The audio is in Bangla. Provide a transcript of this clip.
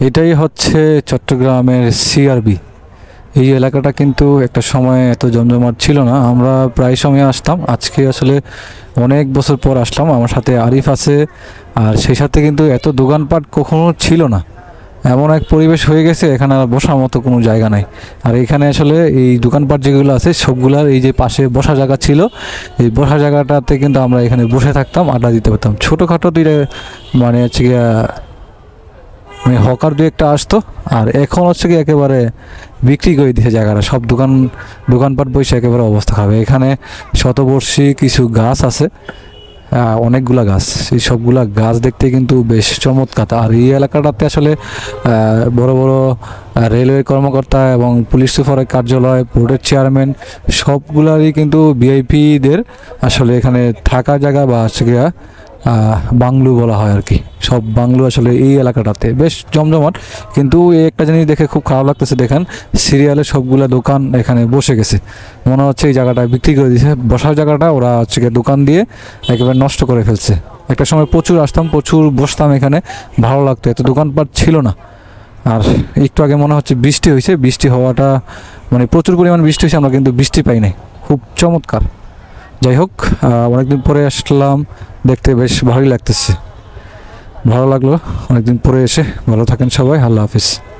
এটাই হচ্ছে চট্টগ্রামের সিআরবি এই এলাকাটা কিন্তু একটা সময় এত জমজমাট ছিল না, আমরা প্রায় সময় আসতাম। আজকে আসলে অনেক বছর পর আসলাম, আমার সাথে আরিফ আছে, আর সেই সাথে কিন্তু এত দোকানপাট কখনো ছিল না। এমন এক পরিবেশ হয়ে গেছে, এখানে আর বসার মতো কোনো জায়গা নাই। আর এখানে আসলে এই দোকানপাট যেগুলো আছে, সবগুলার এই যে পাশে বসা জায়গা ছিল, এই বসা জায়গাটাতে কিন্তু আমরা এখানে বসে থাকতাম, আড্ডা দিতে পারতাম। ছোটোখাটো দুইটা মানে হচ্ছে মানে হকার দু একটা আসতো আর এখন হচ্ছে কি একেবারে বিক্রি করে দিয়েছে জায়গাটা। সব দোকান দোকানপাট বসে একেবারে অবস্থা খাবে এখানে শতবর্ষী কিছু গাছ আছে অনেকগুলা গাছ। এই সবগুলা গাছ দেখতে কিন্তু বেশ চমৎকার। আর এই এলাকাটাতে আসলে বড় বড় রেলওয়ে কর্মকর্তা এবং পুলিশ সুপারের কার্যালয় বোর্ডের চেয়ারম্যান সবগুলারই কিন্তু ভিআইপিদের আসলে এখানে থাকা জায়গা বা আহ, বলা হয় আর কি। সব বাংলো আসলে এই এলাকাটাতে। বেশ জমজমাট, কিন্তু এই একটা জিনিস দেখে খুব খারাপ লাগতেছে, দেখেন সিরিয়ালে সবগুলা দোকান এখানে বসে গেছে। মনে হচ্ছে এই জায়গাটা বিক্রি করে দিয়েছে বসার জায়গাটা ওরা হচ্ছে গিয়ে দোকান দিয়ে একেবারে নষ্ট করে ফেলছে। একটা সময় প্রচুর আসতাম, প্রচুর বসতাম এখানে, ভালো লাগতো। এত দোকানপাট ছিল না। আর একটু আগে মনে হচ্ছে বৃষ্টি হয়েছে। বৃষ্টি হওয়াটা মানে প্রচুর পরিমাণ বৃষ্টি হয়েছে, আমরা কিন্তু বৃষ্টি পাই নাই। খুব চমৎকার। যাই হোক অনেকদিন পরে আসলাম, দেখতে বেশ ভালোই লাগতেছে। ভালো লাগল। অনেকদিন পরে এসে ভালো থাকেন সবাই। আল্লাহ হাফিজ।